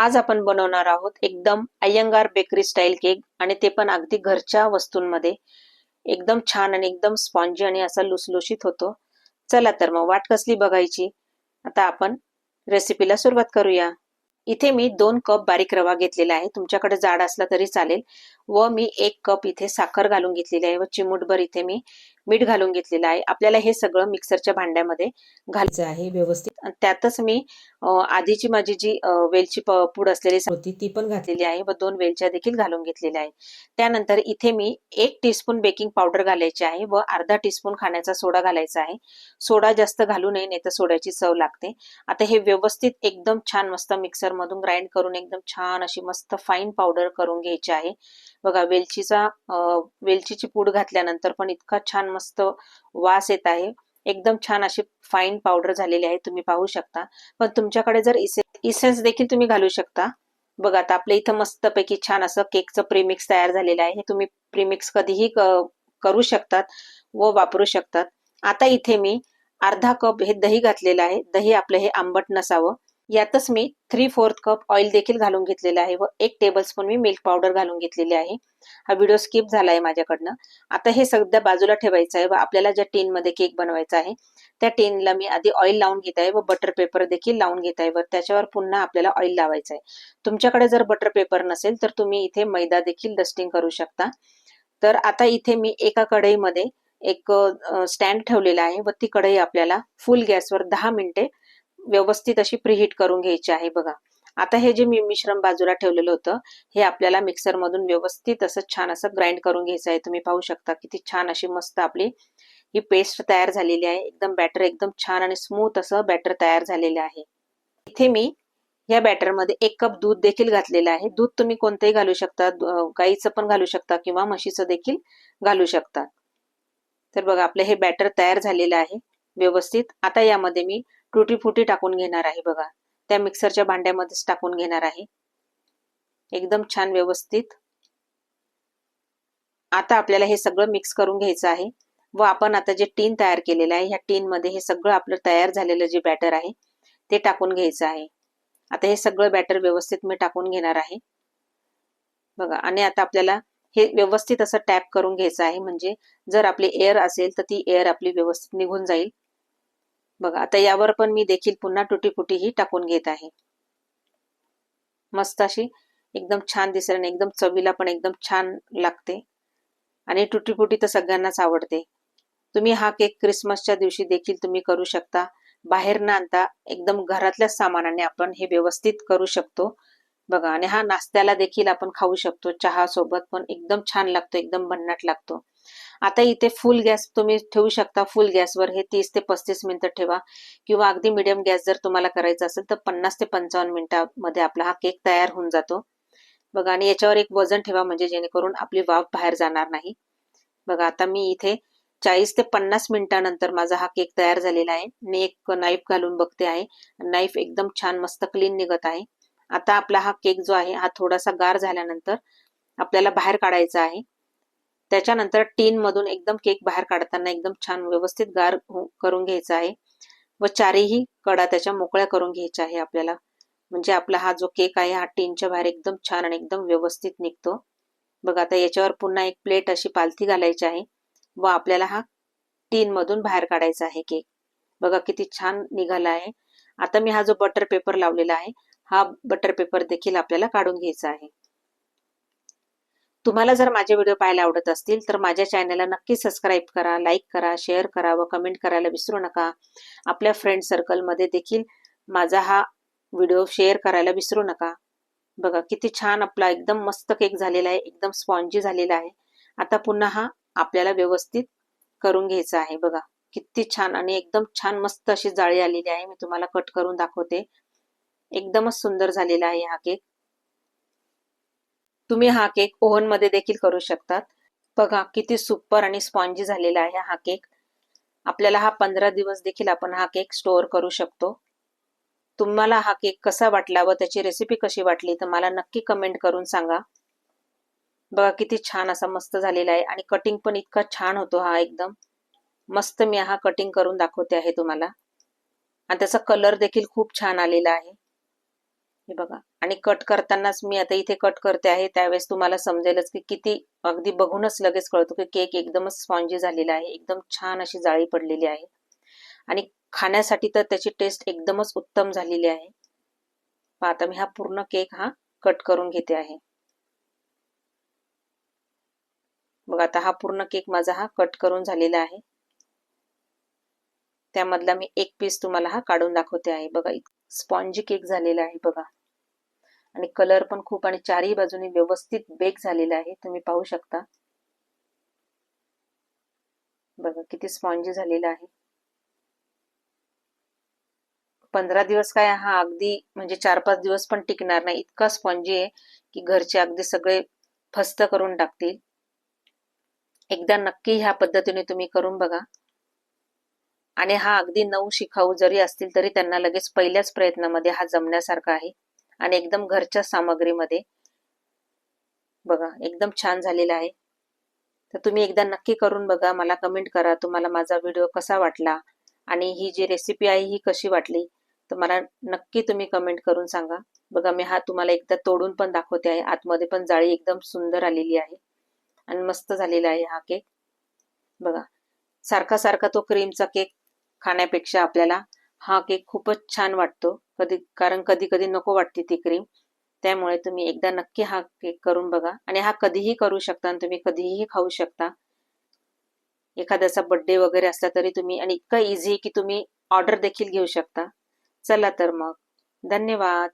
आज आपण बनवणार आहोत एकदम अय्यंगार बेकरी स्टाईल केक आणि ते पण अगदी घरच्या वस्तूंमध्ये. एकदम छान आणि एकदम स्पॉन्जी आणि असा लुसलुशीत होतो. चला तर मग वाट कसली बघायची? आता आपण रेसिपीला सुरुवात करूया. इथे मी दोन कप बारीक रवा घेतलेला आहे. तुमच्याकडे जाड असला तरी चालेल. व मी एक कप इथे साखर घालून घेतलेली आहे व चिमूटभर इथे मी मीठ घालून घेतलेलं आहे. आपल्याला हे सगळं मिक्सरच्या भांड्यामध्ये घालायचं आहे व्यवस्थित. त्यातच मी आधीची माझी जी वेलची पूड असलेली होती ती पण घातलेली आहे व दोन वेलच्या देखील घालून घेतलेल्या आहे त्यानंतर इथे मी एक टीस्पून बेकिंग पावडर घालायची आहे व अर्धा टीस्पून खाण्याचा सोडा घालायचा आहे. सोडा जास्त घालू नये नाही तर सोड्याची चव लागते. आता हे व्यवस्थित एकदम छान मस्त मिक्सर मधून ग्राइंड करून एकदम छान अशी मस्त फाईन पावडर करून घ्यायची आहे. बघा वेलचीचा वेलचीची पूड घातल्यानंतर पण इतका छान मस्त वास येत आहे. एकदम छान अशी फाईन पावडर झालेली आहे तुम्ही पाहू शकता. पण तुमच्याकडे जर इसे इसेन्स देखील तुम्ही घालू शकता. बघा आता आपल्या इथं मस्तपैकी छान असं केकचं प्रीमिक्स तयार झालेलं आहे. हे तुम्ही प्रीमिक्स कधीही करू शकतात व वापरू शकतात. आता इथे मी अर्धा कप हे दही घातलेलं आहे. दही आपलं हे आंबट नसावं. यातच मी थ्री फोर्थ कप ऑइल देखील घालून घेतलेलं आहे व एक टेबलस्पून मी मिल्क पावडर घालून घेतलेली आहे. हा व्हिडिओ स्किप झाला आहे माझ्याकडनं. आता हे सध्या बाजूला ठेवायचं आहे व आपल्याला ज्या टीन मध्ये केक बनवायचा आहे त्या टीनला मी आधी ऑइल लावून घेत आहे व बटर पेपर देखील लावून घेत आहे व त्याच्यावर पुन्हा आपल्याला ऑइल लावायचं आहे. तुमच्याकडे जर बटर पेपर नसेल तर तुम्ही इथे मैदा देखील डस्टिंग करू शकता. तर आता इथे मी एका कढईमध्ये एक स्टँड ठेवलेला आहे व ती कढई आपल्याला फुल गॅसवर दहा मिनिटे व्यवस्थित अशी प्रिहीट करून घ्यायची आहे बघा. आता हे जे मी मिश्रण बाजूला ठेवलेलं होतं हे आपल्याला मिक्सर मधून व्यवस्थित असं छान असं ग्राइंड करून घ्यायचं आहे. तुम्ही पाहू शकता किती छान अशी मस्त आपली ही पेस्ट तयार झालेली आहे. एकदम बॅटर एकदम छान आणि स्मूथ असं बॅटर तयार झालेलं आहे. इथे मी या बॅटरमध्ये एक कप दूध देखील घातलेलं आहे. दूध तुम्ही कोणतंही घालू शकता गाईचं पण घालू शकता किंवा म्हशीचं देखील घालू शकता. तर बघा आपलं हे बॅटर तयार झालेलं आहे व्यवस्थित. आता यामध्ये मी टुटी फुटी टाकून घेणार आहे बघा. त्या मिक्सरच्या भांड्यामध्येच टाकून घेणार आहे. एकदम छान व्यवस्थित. आता आपल्याला हे सगळं मिक्स करून घ्यायचं आहे व आपण आता जे टीन तयार केलेलं आहे ह्या टीन मध्ये हे सगळं आपलं तयार झालेलं जे बॅटर आहे ते टाकून घ्यायचं आहे. आता हे सगळं बॅटर व्यवस्थित मी टाकून घेणार आहे. बघा आणि आता आपल्याला हे व्यवस्थित असं टॅप करून घ्यायचं आहे. म्हणजे जर आपली एअर असेल तर ती एअर आपली व्यवस्थित निघून जाईल. बघा आता यावर पण मी देखील पुन्हा तुटीफुटी ही टाकून घेत आहे. मस्त अशी एकदम छान दिसेल आणि एकदम चवीला पण एकदम छान लागते. आणि तुटीफुटी तर सगळ्यांनाच आवडते. तुम्ही हा केक क्रिसमसच्या दिवशी देखील तुम्ही करू शकता. बाहेर न आणता एकदम घरातल्याच सामानाने आपण हे व्यवस्थित करू शकतो. बघा आणि हा नाश्त्याला देखील आपण खाऊ शकतो. चहा सोबत पण एकदम छान लागतो एकदम भन्नाट लागतो. आता इथे फुल गॅस तुम्ही ठेवू शकता फुल गॅसवर हे तीस ते पस्तीस मिनिटं ठेवा. किंवा अगदी मिडियम गॅस जर तुम्हाला करायचा असेल तर पन्नास ते पंचावन्न मिनिटामध्ये आपला हा केक तयार होऊन जातो. बघा आणि याच्यावर एक वजन ठेवा म्हणजे जेणेकरून आपली वाफ बाहेर जाणार नाही. बघा आता मी इथे चाळीस ते पन्नास मिनिटानंतर माझा हा केक तयार झालेला आहे. मी एक नाईफ घालून बघते आहे. नाईफ एकदम छान मस्त क्लीन निघत आहे. आता आपला हा केक जो आहे हा थोडासा गार झाल्यानंतर आपल्याला बाहेर काढायचा आहे. त्याच्यानंतर टीन मधून एकदम केक बाहेर काढताना एकदम छान व्यवस्थित गार हो- करून घ्यायचा आहे. व चारही कडा त्याच्या मोकळ्या करून घ्यायच्या आहे आपल्याला. म्हणजे आपला हा जो केक आहे हा टीनच्या बाहेर एकदम छान आणि एकदम व्यवस्थित निघतो. बघा आता याच्यावर पुन्हा एक प्लेट अशी पालथी घालायची आहे. व आपल्याला हा टीन मधून बाहेर काढायचा आहे केक. बघा किती छान निघाला आहे. आता मी हा जो बटर पेपर लावलेला आहे हा बटर पेपर देखील आपल्याला काढून घ्यायचा आहे. तुम्हाला जर माझे व्हिडिओ पाहायला आवडत असतील तर माझ्या चॅनलला नक्की सबस्क्राईब करा लाईक करा शेअर करा व कमेंट करायला विसरू नका. आपल्या फ्रेंड सर्कलमध्ये देखील माझा हा व्हिडिओ शेअर करायला विसरू नका. बघा किती छान आपला एकदम मस्त केक झालेला आहे एकदम स्पॉन्जी झालेला आहे. आता पुन्हा हा आपल्याला व्यवस्थित करून घ्यायचा आहे. बघा किती छान आणि एकदम छान मस्त अशी जाळी आलेली आहे. मी तुम्हाला कट करून दाखवते. एकदमच सुंदर झालेला आहे हा केक. तुम्ही हा केक ओव्हनमध्ये देखील करू शकतात. बघा किती सुपर आणि स्पॉन्जी झालेला आहे हा केक. आपल्याला हा पंधरा दिवस देखील आपण हा केक स्टोअर करू शकतो. तुम्हाला हा केक कसा वाटला व त्याची रेसिपी कशी वाटली तर मला नक्की कमेंट करून सांगा. बघा किती छान असा मस्त झालेला आहे आणि कटिंग पण इतका छान होतो हा एकदम. मस्त मी हा कटिंग करून दाखवते आहे तुम्हाला. आणि त्याचा कलर देखील खूप छान आलेला आहे. हे बघा. आणि कट करतानाच मी आता इथे कट करते आहे. त्यावेळेस तुम्हाला समजेलच की किती अगदी बघूनच लगेच कळतो की केक एकदमच स्पॉन्जी झालेला आहे. एकदम छान अशी जाळी पडलेली आहे. आणि खाण्यासाठी तर त्याची टेस्ट एकदमच उत्तम झालेली आहे. आता मी हा पूर्ण केक हा कट करून घेते आहे. बघा आता हा पूर्ण केक माझा हा कट करून झालेला आहे. त्यामधला मी एक पीस तुम्हाला हा काढून दाखवते आहे. बघा स्पॉन्जी केक झालेला आहे बघा. आणि कलर पण खूप आणि चारही बाजूनी व्यवस्थित बेक झालेला आहे. तुम्ही पाहू शकता. बघा किती स्पॉन्जी झालेला आहे. पंधरा दिवस काय हा अगदी म्हणजे चार पाच दिवस पण टिकणार नाही. इतका स्पॉन्जी आहे की घरचे अगदी सगळे फस्त करून टाकतील. एकदा नक्की ह्या पद्धतीने तुम्ही करून बघा. आणि हा अगदी नऊ शिकाऊ जरी असतील तरी त्यांना लगेच पहिल्याच प्रयत्नामध्ये हा जमण्यासारखा आहे. आणि एकदम घरच्या सामग्रीमध्ये. बघा एकदम छान झालेला आहे. तर तुम्ही एकदा नक्की करून बघा मला कमेंट करा तुम्हाला माझा व्हिडिओ कसा वाटला आणि ही जी रेसिपी आहे ही कशी वाटली तर मला नक्की तुम्ही कमेंट करून सांगा. बघा मी हा तुम्हाला एकदा तोडून पण दाखवते आहे. आतमध्ये पण जाळी एकदम सुंदर आलेली आहे आणि मस्त झालेला आहे हा केक बघा सारखा सारखा तो क्रीमचा केक खाण्यापेक्षा आपल्याला हा केक खूपच छान वाटतो. कधी कारण कधी कधी नको वाटते ती क्रीम त्यामुळे तुम्ही एकदा नक्की हा केक करून बघा. आणि हा कधीही करू शकता आणि तुम्ही कधीही खाऊ शकता. एखाद्याचा बड्डे वगैरे असला तरी तुम्ही आणि इतकं इझी की तुम्ही ऑर्डर देखील घेऊ शकता. चला तर मग. धन्यवाद.